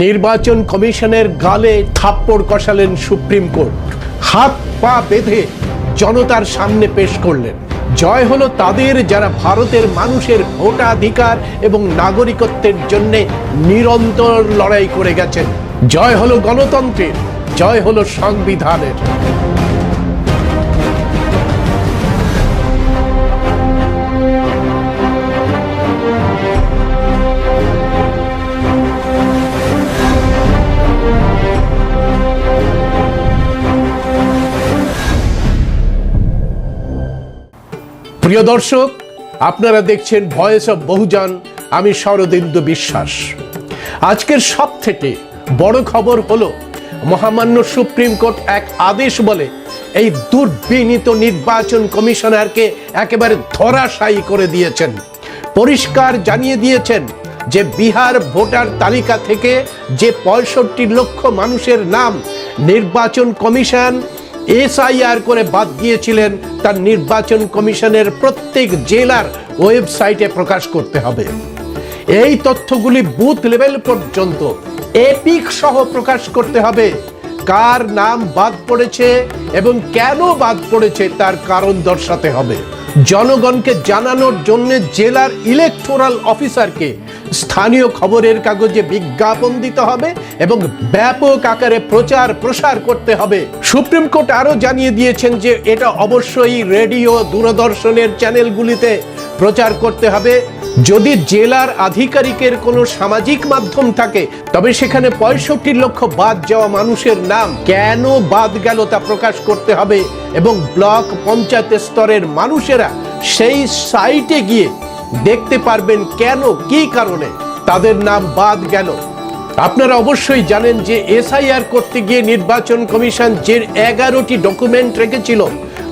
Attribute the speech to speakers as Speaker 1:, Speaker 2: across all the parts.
Speaker 1: নির্বাচন কমিশনের গালে থাপ্পড় কষালেন সুপ্রিম কোর্ট। হাত পা বেঁধে জনতার সামনে পেশ করলেন। জয় হলো তাদের যারা ভারতের মানুষের ভোটাধিকার এবং নাগরিকত্বের জন্য নিরন্তর লড়াই করে গেছেন। জয় হলো গণতন্ত্রের, জয় হলো সংবিধানের। প্রিয় দর্শক, আপনারা দেখছেন ভয়েস অব বহুজন আমি শরদিন্দু বিশ্বাস। আজকের সব থেকে বড় খবর হলো, মহামান্য সুপ্রিম কোর্ট এক আদেশ বলে, এই দুর্বিনীত নির্বাচন কমিশনারকে একেবারে ধরাশায়ী করে দিয়েছেন। পরিষ্কার জানিয়ে দিয়েছেন যে, বিহার ভোটার তালিকা থেকে যে পঁয়ষট্টি লক্ষ মানুষের নাম নির্বাচন কমিশন এসআইআর করে বাদ দিয়েছিলেন তার নির্বাচন কমিশনের প্রত্যেক জেলার ওয়েবসাইটে প্রকাশ করতে হবে। এই তথ্যগুলি বুথ লেভেল পর্যন্ত এপিক সহ প্রকাশ করতে হবে। কার নাম বাদ পড়েছে এবং কেন বাদ পড়েছে তার কারণ দর্শাতে হবে। জনগণকে জানানোর জন্য জেলার ইলেকটোরাল অফিসারকে স্থানীয় খবরের কাগজে বিজ্ঞাপন দিতে হবে এবং ব্যাপক আকারে প্রচার প্রসার করতে হবে। সুপ্রিম কোর্ট আরও জানিয়ে দিয়েছেন যে এটা অবশ্যই রেডিও দূরদর্শনের চ্যানেলগুলিতে প্রচার করতে হবে। যদি জেলার আধিকারিকের কোনো সামাজিক মাধ্যম থাকে, তবে সেখানে পঁয়ষট্টি লক্ষ বাদ যাওয়া মানুষের নাম কেন বাদ গেল তা প্রকাশ করতে হবে এবং ব্লক পঞ্চায়েত স্তরের মানুষেরা সেই সাইটে গিয়ে দেখতে পারবেন কেন, কি কারণে, তাদের নাম বাদ গেল। আপনারা অবশ্যই জানেন যে এসআইআর করতে গিয়ে নির্বাচন কমিশন যে এগারোটি ডকুমেন্ট রেখেছিল,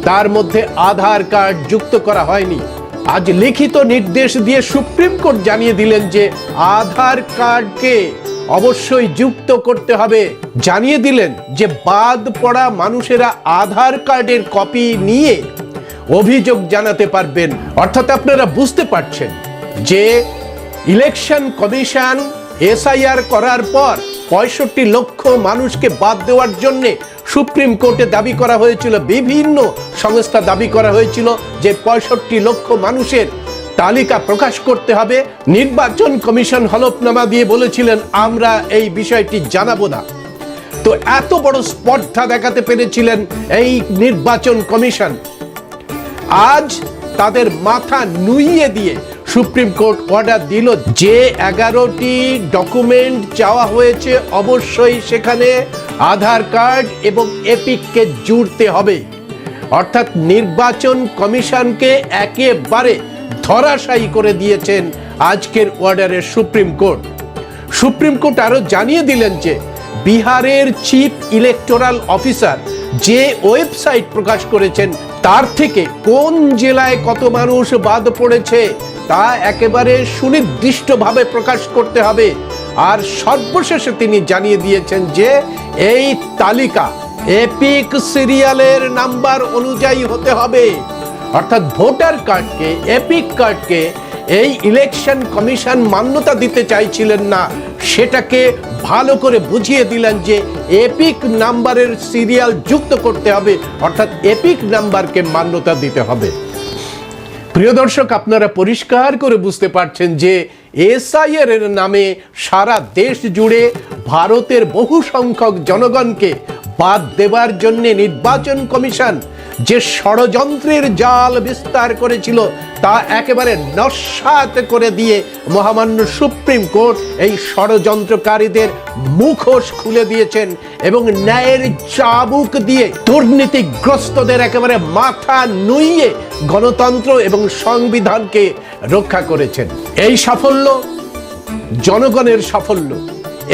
Speaker 1: তার মধ্যে আধার কার্ড যুক্ত করা হয়নি। আজ লিখিত নির্দেশ দিয়ে সুপ্রিম কোর্ট জানিয়ে দিলেন যে আধার কার্ডকে অবশ্যই যুক্ত করতে হবে। জানিয়ে দিলেন যে বাদ পড়া মানুষেরা আধার কার্ডের কপি নিয়ে অভিযোগ জানাতে পারবেন। অর্থাৎ আপনারা বুঝতে পারছেন যে ইলেকশন কমিশন এসআইআর করার পর পঁয়ষট্টি লক্ষ মানুষকে বাদ দেওয়ার জন্য সুপ্রিম কোর্টে দাবি করা হয়েছিল, বিভিন্ন সংস্থা দাবি করা হয়েছিল যে পঁয়ষট্টি লক্ষ মানুষের তালিকা প্রকাশ করতে হবে। নির্বাচন কমিশন হলফনামা দিয়ে বলেছিলেন, আমরা এই বিষয়টি জানাব না। তো এত বড় স্পর্ধা দেখাতে পেরেছিলেন এই নির্বাচন কমিশন। আজ তাদের মাথা নুইয়ে দিয়ে সুপ্রিম কোর্ট অর্ডার দিল যে এগারোটি ডকুমেন্ট চাওয়া হয়েছে অবশ্যই সেখানে আধার কার্ড এবং এপিককে জুড়তে হবে। অর্থাৎ নির্বাচন কমিশনকে একেবারে ধরাশায়ী করে দিয়েছেন আজকের অর্ডারের সুপ্রিম কোর্ট। সুপ্রিম কোর্ট আরও জানিয়ে দিলেন যে বিহারের চিফ ইলেকটোরাল অফিসার যে ওয়েবসাইট প্রকাশ করেছেন তার থেকে কোন জেলায় কত মানুষ বাদ পড়েছে তা একেবারে সুনির্দিষ্টভাবে প্রকাশ করতে হবে। আর সর্বশেষে তিনি জানিয়ে দিয়েছেন যে, এই তালিকা এপিক সিরিয়ালের নাম্বার অনুযায়ী হতে হবে। অর্থাৎ ভোটার কার্ডকে, এপিক কার্ডকে এই ইলেকশন কমিশন মান্যতা দিতে চাইছিলেন না। সেটাকে ভালো করে বুঝিয়ে দিলেন যে এপিক নাম্বারের সিরিয়াল যুক্ত করতে হবে, অর্থাৎ এপিক নাম্বারকে মান্যতা দিতে হবে। প্রিয় দর্শক, আপনারা পরিষ্কার করে বুঝতে পারছেন যে এসআইআর এর নামে সারা দেশ জুড়ে ভারতের বহু সংখ্যক জনগণকে বাদ দেবার জন্য নির্বাচন কমিশন যে ষড়যন্ত্রের জাল বিস্তার করেছিল, তা একেবারে নস্বাত করে দিয়ে মহামান্য সুপ্রিম কোর্ট এই ষড়যন্ত্রকারীদের মুখোশ খুলে দিয়েছেন এবং ন্যায়ের চাবুক দিয়ে দুর্নীতিগ্রস্তদের একেবারে মাথা নুইয়ে গণতন্ত্র এবং সংবিধানকে রক্ষা করেছেন। এই সাফল্য জনগণের সাফল্য,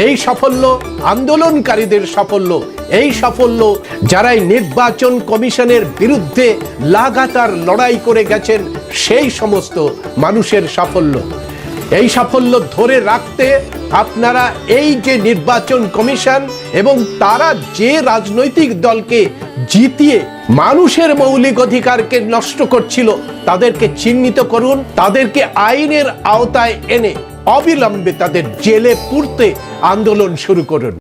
Speaker 1: এই সাফল্য আন্দোলনকারীদের সাফল্য এই সাফল্য যারাই নির্বাচন কমিশনের বিরুদ্ধে লাগাতার লড়াই করে গেছেন, সেই সমস্ত মানুষের সাফল্য। এই সাফল্য ধরে রাখতে আপনারা এই যে নির্বাচন কমিশন এবং তারা যে রাজনৈতিক দলকে জিতিয়ে মানুষের মৌলিক অধিকারকে নষ্ট করছিল, তাদেরকে চিহ্নিত করুন, তাদেরকে আইনের আওতায় এনে অবিলম্বে তাদের জেলে পুরতে আন্দোলন শুরু করুন।